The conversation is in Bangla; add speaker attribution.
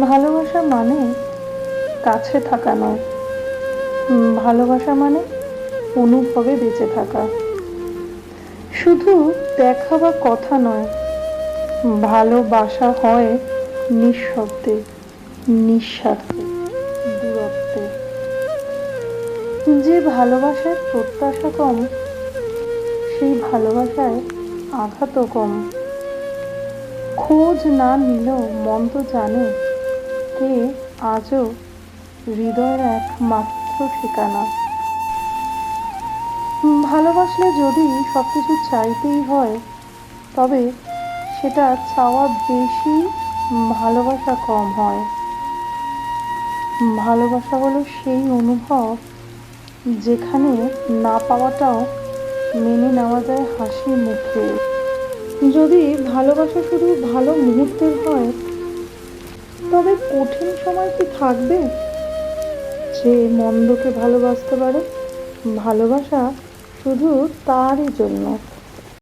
Speaker 1: ভালোবাসা মানে কাছে থাকা নয়। ভালোবাসা মানে অনুভবে বেঁচে থাকা। শুধু দেখা বা কথা নয়, ভালোবাসা হয় নিঃশব্দে, নিঃস্বার্থে দূরত্বে যে ভালোবাসার প্রত্যাশা কম, সেই ভালোবাসায় আঘাতও কম। খোঁজ না নিলেও মন তো জানে কে আজও হৃদয়ের একমাত্র ঠিকানা। ভালোবাসলে যদি সব কিছু চাইতেই হয়, তবে সেটা চাওয়া বেশি ভালোবাসা কম হয়। ভালোবাসা হলো সেই অনুভব যেখানে না পাওয়াটাও মেনে নেওয়া যায় হাসি মুখে। যদি ভালোবাসা শুধু ভালো মুহূর্তের হয় তবে কঠিন সময় কি থাকবে? যে মন্দকে ভালোবাসতে পারে ভালোবাসা শুধু তারই জন্য।